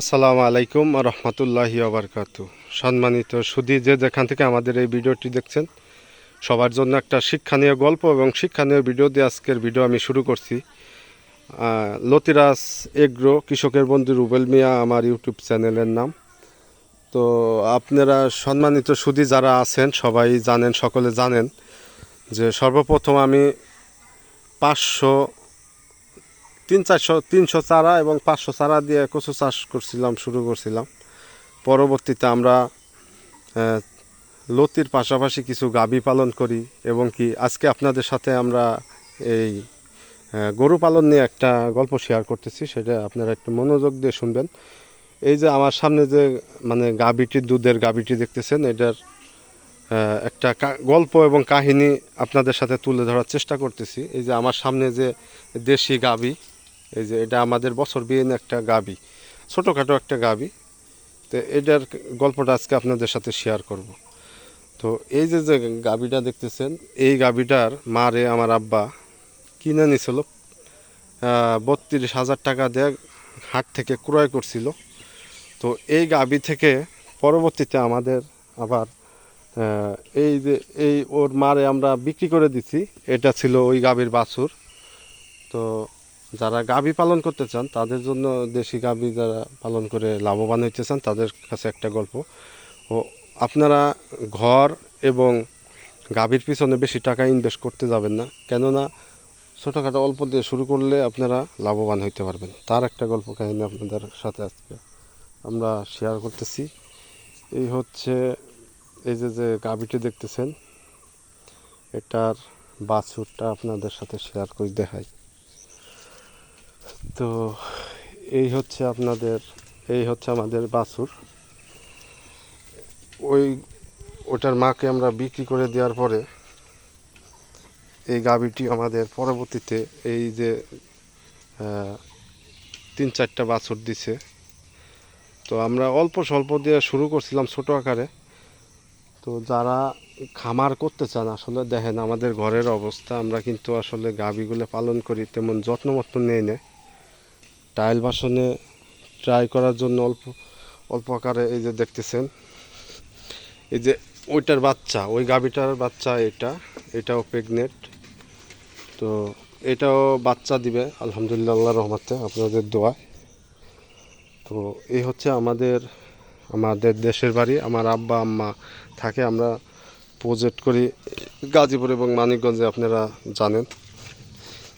আসসালামু আলাইকুম রহমতুল্লাহি আবরকাত সম্মানিত সুদী, যে যেখান থেকে আমাদের এই ভিডিওটি দেখছেন, সবার জন্য একটা শিক্ষণীয় গল্প এবং শিক্ষণীয় ভিডিও দিয়ে আজকের ভিডিও আমি শুরু করছি। লতিরাজ এগ্রো কৃষকের বন্ধু রুবেল মিয়া, আমার ইউটিউব চ্যানেলের নাম। তো আপনারা সম্মানিত সুদী যারা আছেন, সবাই জানেন, সকলে জানেন যে সর্বপ্রথম আমি পাঁচশো তিন চারশো, তিনশো চারা এবং পাঁচশো চারা দিয়ে কচু চাষ করছিলাম, শুরু করছিলাম। পরবর্তীতে আমরা লতির পাশাপাশি কিছু গাবি পালন করি এবং কি আজকে আপনাদের সাথে আমরা এই গরু পালন নিয়ে একটা গল্প শেয়ার করতেছি, সেটা আপনারা একটু মনোযোগ দিয়ে শুনবেন। এই যে আমার সামনে যে মানে গাবিটি, দুধের গাবিটি দেখতেছেন, এটার একটা গল্প এবং কাহিনী আপনাদের সাথে তুলে ধরার চেষ্টা করতেছি। এই যে আমার সামনে যে দেশি গাবি এই যে এটা আমাদের বছর বিয়ে একটা গাবি, ছোটোখাটো একটা গাবি। তো এটার গল্পটা আজকে আপনাদের সাথে শেয়ার করব। তো এই যে যে গাবিটা দেখতেছেন, এই গাবিটার মারে আমার আব্বা কিনে নিছিল বত্রিশ হাজার টাকা দিয়ে হাট থেকে ক্রয় করছিল। তো এই গাবি থেকে পরবর্তীতে আমাদের আবার এই যে, এই ওর মারে আমরা বিক্রি করে দিছি। এটা ছিল ওই গাবির বাছুর। তো যারা গাবি পালন করতে চান, তাদের জন্য দেশি গাবি যারা পালন করে লাভবান হইতে চান, তাদের কাছে একটা গল্প। ও, আপনারা ঘর এবং গাভীর পিছনে বেশি টাকা ইনভেস্ট করতে যাবেন না। কেননা ছোটোখাটো অল্প দিয়ে শুরু করলে আপনারা লাভবান হইতে পারবেন। তার একটা গল্প কাহিনী আপনাদের সাথে আজকে আমরা শেয়ার করতেছি। এই হচ্ছে এই যে যে গাভীটি দেখতেছেন, এটার বাছুরটা আপনাদের সাথে শেয়ার করে দেখাই। তো এই হচ্ছে আপনাদের, এই হচ্ছে আমাদের বাছুর। ওই, ওটার মাকে আমরা বিক্রি করে দেওয়ার পরে এই গাভীটি আমাদের পরবর্তীতে এই যে তিন চারটা বাছুর দিছে। তো আমরা অল্প স্বল্প দিয়ে শুরু করছিলাম ছোট আকারে। তো যারা খামার করতে চান, আসলে দেখেন আমাদের ঘরের অবস্থা, আমরা কিন্তু আসলে গাভীগুলো পালন করি তেমন যত্ন মত্ন নেই না। টাইল বাসনে ট্রাই করার জন্য অল্প অল্প আকারে এই যে দেখতেছেন, এই যে ওইটার বাচ্চা, ওই গাভীটার বাচ্চা এটা, এটাও প্রেগনেন্ট তো এটাও বাচ্চা দিবে, আলহামদুলিল্লাহ আল্লাহ রহমাতে, আপনাদের দোয়া তো এই হচ্ছে আমাদের আমাদের দেশের বাড়ি, আমার আব্বা, আম্মা থাকে, আমরা প্রজেক্ট করি গাজীপুর এবং মানিকগঞ্জে, আপনারা জানেন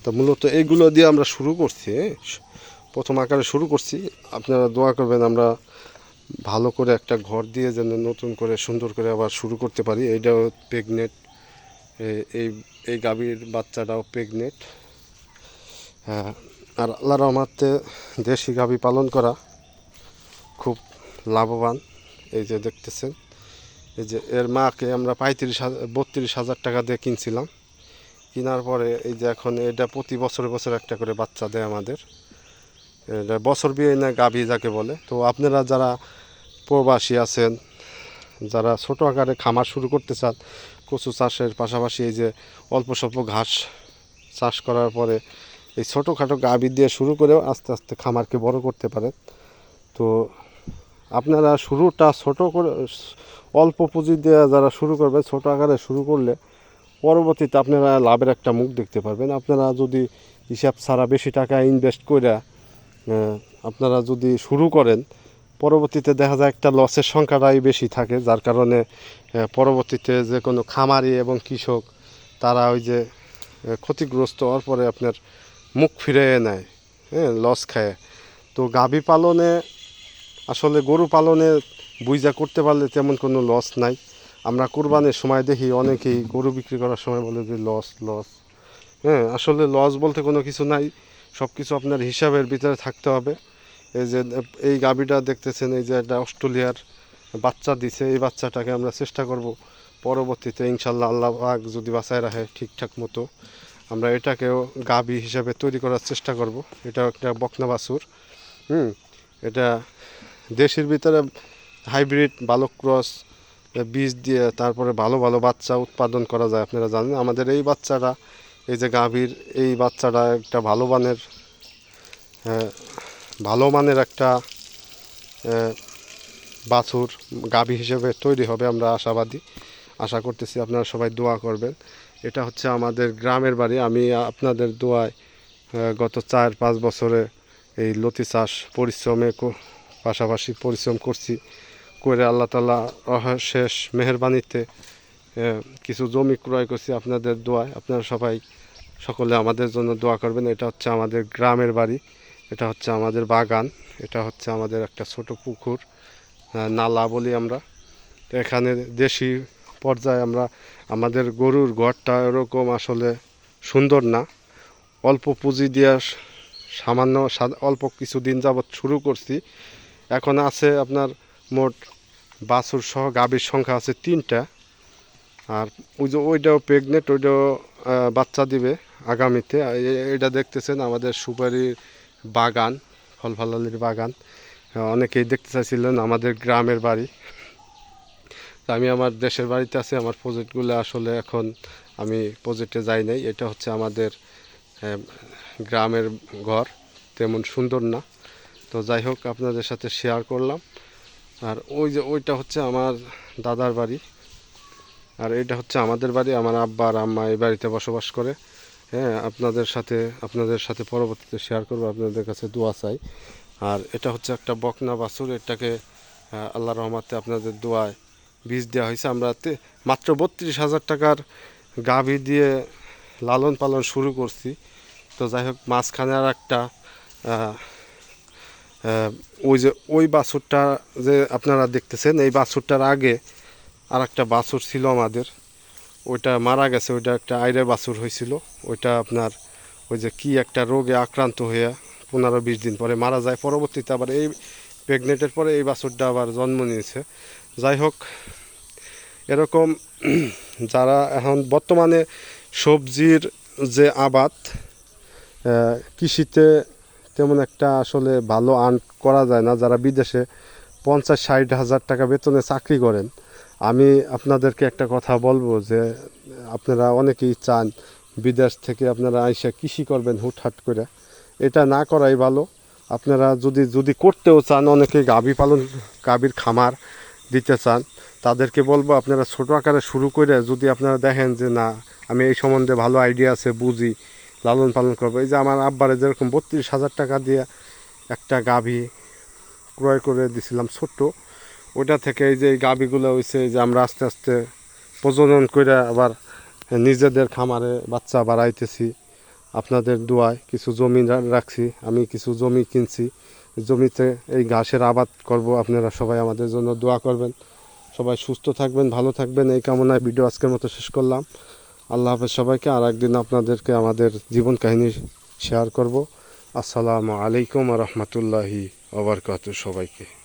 তো মূলত এইগুলো দিয়ে আমরা শুরু করছি? প্রথম আকারে শুরু করছি। আপনারা দোয়া করবেন আমরা ভালো করে একটা ঘর দিয়ে যেন নতুন করে সুন্দর করে আবার শুরু করতে পারি। এইটাও প্রেগনেন্ট এই এই গাভীর বাচ্চাটাও প্রেগনেন্ট হ্যাঁ আর আল্লাহ রহমাতে দেশি গাভী পালন করা খুব লাভবান। এই যে দেখতেছেন, এই যে এর মাকে আমরা পঁয়ত্রিশ হাজার বত্রিশ হাজার টাকা দিয়ে কিনছিলাম। কেনার পরে এই যে এখন এটা প্রতি বছরে বছর একটা করে বাচ্চা দেয় আমাদের। বছর বিয়ে না গাভী যাকে বলে। তো আপনারা যারা প্রবাসী আছেন, যারা ছোট আকারে খামার শুরু করতে চান, কচু চাষের পাশাপাশি এই যে অল্প স্বল্প ঘাস চাষ করার পরে এই ছোটোখাটো গাভী দিয়ে শুরু করেও আস্তে আস্তে খামারকে বড় করতে পারেন। তো আপনারা শুরুটা ছোট করে, অল্প পুঁজি দিয়ে যারা শুরু করবে ছোট আকারে শুরু করলে পরবর্তীতে আপনারা লাভের একটা মুখ দেখতে পারবেন। আপনারা যদি হিসাব ছাড়া বেশি টাকা ইনভেস্ট করে আপনারা যদি শুরু করেন, পরবর্তীতে দেখা যায় একটা লসের সংখ্যাটাই বেশি থাকে, যার কারণে পরবর্তীতে যে কোনো খামারি এবং কৃষক, তারা ওই যে ক্ষতিগ্রস্ত হওয়ার পরে আপনার মুখ ফিরে নেয় হ্যাঁ লস খায়। তো গাভী পালনে, আসলে গরু পালনে বুঝা করতে পারলে তেমন কোনো লস নাই। আমরা কোরবানির সময় দেখি অনেকেই গরু বিক্রি করার সময় বলে যে লস লস হ্যাঁ আসলে লস বলতে কোনো কিছু নাই। সব কিছু আপনার হিসাবের ভিতরে থাকতে হবে। এই যে, এই গাভীটা দেখতেছেন, এই যে একটা অস্ট্রেলিয়ার বাচ্চা দিছে, এই বাচ্চাটাকে আমরা চেষ্টা করব পরবর্তীতে, ইনশাল্লাহ আল্লাহ আগ যদি বাঁচায় রাখে ঠিকঠাক মতো। আমরা এটাকেও গাভী হিসাবে তৈরি করার চেষ্টা করব। এটাও একটা বকনা বাছুর, হুম? এটা দেশের ভিতরে হাইব্রিড, বালক ক্রস বীজ দিয়ে তারপরে ভালো ভালো বাচ্চা উৎপাদন করা যায়, আপনারা জানেন। আমাদের এই বাচ্চাটা এই যে গাভীর এই বাচ্চাটা একটা ভালো মানের হ্যাঁ, ভালো মানের একটা বাছুর গাভী হিসেবে তৈরি হবে আমরা আশাবাদী। আশা করতেছি আপনারা সবাই দোয়া করবেন। এটা হচ্ছে আমাদের গ্রামের বাড়ি। আমি আপনাদের দোয়ায় গত চার পাঁচ বছরে এই লতি চাষ পরিশ্রমে পাশাপাশি পরিশ্রম করছি। করে আল্লাহ তালা শেষ মেহরবানিতে কিছু জমি ক্রয় করছি আপনাদের দোয়ায়। আপনারা সবাই সকলে আমাদের জন্য দোয়া করবেন। এটা হচ্ছে আমাদের গ্রামের বাড়ি। এটা হচ্ছে আমাদের বাগান। এটা হচ্ছে আমাদের একটা ছোট পুকুর নালা বলি আমরা। এখানে দেশি পর্যায়ে আমরা, আমাদের গরুর ঘরটা এরকম আসলে সুন্দর না। অল্প পুঁজি দিয়ে সামান্য অল্প কিছু দিন যাবৎ শুরু করছি। এখন আছে আপনার মোট বাছুর সহ গাভীর সংখ্যা আছে তিনটা। আর ওই যে ওইটাও প্রেগনেন্ট ওইটাও বাচ্চা দিবে আগামীতে। এটা দেখতেছেন আমাদের সুপারির বাগান ফল ফলালির বাগান অনেকেই দেখতে চাইছিলেন আমাদের গ্রামের বাড়ি। আমি আমার দেশের বাড়িতে আছি, আমার প্রজেক্টগুলো আসলে এখন আমি প্রজেক্টে যাই নাই। এটা হচ্ছে আমাদের গ্রামের ঘর, তেমন সুন্দর না। তো যাই হোক, আপনাদের সাথে শেয়ার করলাম। আর ওই যে ওইটা হচ্ছে আমার দাদার বাড়ি। আর এটা হচ্ছে আমাদের বাড়ি, আমার আব্বা আর আম্মা এই বাড়িতে বসবাস করে। হ্যাঁ আপনাদের সাথে আপনাদের সাথে পরবর্তীতে শেয়ার করব, আপনাদের কাছে দোয়া চাই। আর এটা হচ্ছে একটা বকনা বাছুর, এটাকে আল্লাহ রহমাতে আপনাদের দোয়ায় বীজ দেওয়া হয়েছে। আমরা মাত্র বত্রিশ হাজার টাকার গাভী দিয়ে লালন পালন শুরু করছি। তো যাই হোক, মাঝখানে আর একটা ওই যে, ওই বাছুরটা যে আপনারা দেখতেছেন, এই বাছুরটার আগে আর একটা বাছুর ছিল আমাদের। ওইটা মারা গেছে, ওইটা একটা আইরে বাছুর হয়েছিল। ওইটা আপনার ওই যে কি একটা রোগে আক্রান্ত হয়ে পনেরো বিশ দিন পরে মারা যায়। পরবর্তীতে আবার এই প্রেগনেন্টের পরে এই বাছুরটা আবার জন্ম নিয়েছে। যাই হোক, এরকম যারা এখন বর্তমানে সবজির যে আবাদ কৃষিতে তেমন একটা আসলে ভালো আর্ন করা যায় না। যারা বিদেশে পঞ্চাশ ষাট হাজার টাকা বেতনে চাকরি করেন আমি আপনাদেরকে একটা কথা বলব যে আপনারা অনেকেই চান বিদেশ থেকে আপনারা আইসা কৃষি করবেন হুটহাট করে। এটা না করাই ভালো। আপনারা যদি যদি করতেও চান, অনেকে গাভী পালন, গাভীর খামার দিতে চান, তাদেরকে বলব আপনারা ছোট আকারে শুরু করে যদি আপনারা দেখেন যে না, আমি এই সম্বন্ধে ভালো আইডিয়া আছে, বুঝি, লালন পালন করব। এই যে আমার আব্বারে যেরকম বত্রিশ হাজার টাকা দিয়ে একটা গাভী ক্রয় করে দিছিলাম ছোট্ট ওইটা থেকে এই যে গাভীগুলো হয়েছে যে আমরা আস্তে আস্তে প্রজনন করে আবার নিজেদের খামারে বাচ্চা বাড়াইতেছি। আপনাদের দোয়ায় কিছু জমি রাখছি, আমি কিছু জমি কিনছি। জমিতে এই ঘাসের আবাদ করব, আপনারা সবাই আমাদের জন্য দোয়া করবেন। সবাই সুস্থ থাকবেন, ভালো থাকবেন, এই কামনায় ভিডিও আজকের মতো শেষ করলাম। আল্লাহ হাফেজ সবাইকে আর একদিন আপনাদেরকে আমাদের জীবন কাহিনী শেয়ার করব। আসসালামু আলাইকুম রহমতুল্লাহি ওবরকাত সবাইকে।